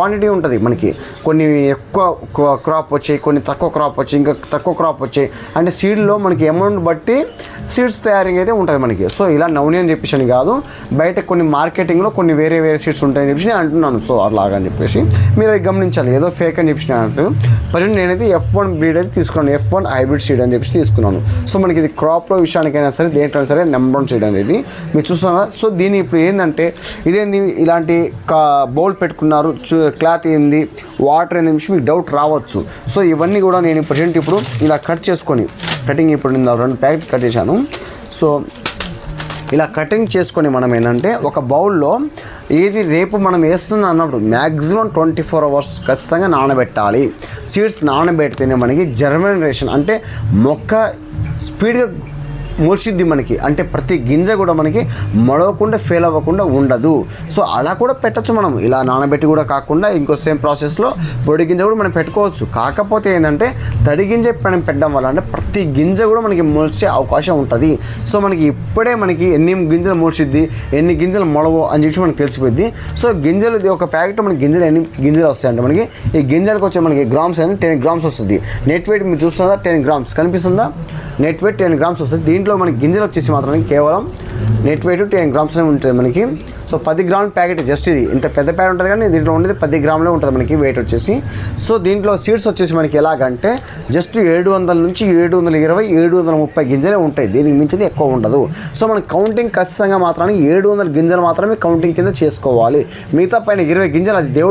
Quantity ఉంటుంది మనకి. కొన్ని ఎక్కువ క్రాప్ వచ్చాయి కొన్ని తక్కువ క్రాప్ వచ్చాయి ఇంకా తక్కువ క్రాప్ వచ్చాయి. అంటే సీడ్లో మనకి అమౌంట్ బట్టి సీడ్స్ తయారీ అయితే ఉంటుంది మనకి. సో ఇలా నవని అని చెప్పేసి అని కాదు. బయట కొన్ని మార్కెటింగ్లో కొన్ని వేరే వేరే సీడ్స్ ఉంటాయని చెప్పేసి నేను అంటున్నాను. సో అలాగా అని చెప్పేసి. మీరు అది గమనించాలి. ఏదో ఫేక్ అని చెప్పేసి నేను అంటాను ప్రజెంట్ నేనైతే ఎఫ్ వన్ బ్రీడ్ అయితే తీసుకున్నాను. ఎఫ్ వన్ హైబ్రిడ్ సీడ్ అని చెప్పేసి తీసుకున్నాను. సో మనకి ఇది క్రాప్లో విషయానికైనా సరే దేంట్లో సరే నెంబర్ వన్ సీడ్ అనేది మీరు చూస్తున్నా సో దీని ఇప్పుడు ఏంటంటే ఇదేంది? ఇలాంటి కా బౌల్ పెట్టుకున్నారు. చూ క్లాత్ ఏంది వాటర్ ఏంది మీకు డౌట్ రావచ్చు. సో ఇవన్నీ కూడా నేను ప్రజెంట్ ఇప్పుడు ఇలా కట్ చేసుకొని కటింగ్ ఇప్పుడు నేను రెండు ప్యాకెట్ కట్ చేశాను. సో ఇలా కటింగ్ చేసుకొని మనం ఏంటంటే ఒక బౌల్లో ఏది రేపు మనం వేస్తున్నాం అన్నప్పుడు మ్యాక్సిమం ట్వంటీ ఫోర్ అవర్స్ ఖచ్చితంగా నానబెట్టాలి. సీడ్స్ నానబెడితేనే మనకి జర్మినేషన్ అంటే మొక్క స్పీడ్గా మొలిచిద్ది మనకి. అంటే ప్రతి గింజ కూడా మనకి మొడవకుండా ఫెయిల్ అవ్వకుండా ఉండదు. సో అలా కూడా పెట్టచ్చు మనం. ఇలా నానబెట్టి కూడా కాకుండా ఇంకో సేమ్ ప్రాసెస్లో పొడి గింజ కూడా మనం పెట్టుకోవచ్చు. కాకపోతే ఏంటంటే తడి గింజ మనం పెట్టడం వల్ల అంటే ప్రతి గింజ కూడా మనకి మొలిచే అవకాశం ఉంటుంది. సో మనకి ఇప్పుడే మనకి ఎన్ని గింజలు మొలిచిద్ది ఎన్ని గింజలు మొడవో అని చెప్పి మనకి తెలిసిపోద్ది సో గింజలు ఇది ఒక ప్యాకెట్ మనకి గింజలు ఎన్ని గింజలు వస్తాయంటే మనకి ఈ గింజలకు వచ్చే మనకి గ్రామ్స్ అని టెన్ గ్రామ్స్ వస్తుంది. నెట్ వెయిట్ మీరు చూస్తుందా టెన్ గ్రామ్స్ కనిపిస్తుందా? నెట్ వెయిట్ టెన్ గ్రామ్స్ వస్తుంది. దీంట్లో మనకి గింజలు వచ్చేసి మాత్రం కేవలం నెట్ వెయిట్ టెన్ గ్రామ్స్ ఉంటుంది మనకి. సో పది గ్రాముల ప్యాకెట్ జస్ట్ ఇది. ఇంత పెద్ద ప్యాకెట్ ఉంటుంది కానీ దీంట్లో ఉండేది పది గ్రాములే ఉంటుంది మనకి వెయిట్ వచ్చేసి. సో దీంట్లో సీడ్స్ వచ్చేసి మనకి ఎలాగంటే జస్ట్ ఏడు వందల నుంచి ఏడు వందల ఇరవై ఏడు వందల ముప్పై గింజలే ఉంటాయి. దీనికి మించింది ఎక్కువ ఉండదు. సో మనం కౌంటింగ్ ఖచ్చితంగా మాత్రాన్ని ఏడు వందల గింజలు మాత్రమే కౌంటింగ్ కింద చేసుకోవాలి. మిగతా పైన ఇరవై గింజలు అది దేవుడు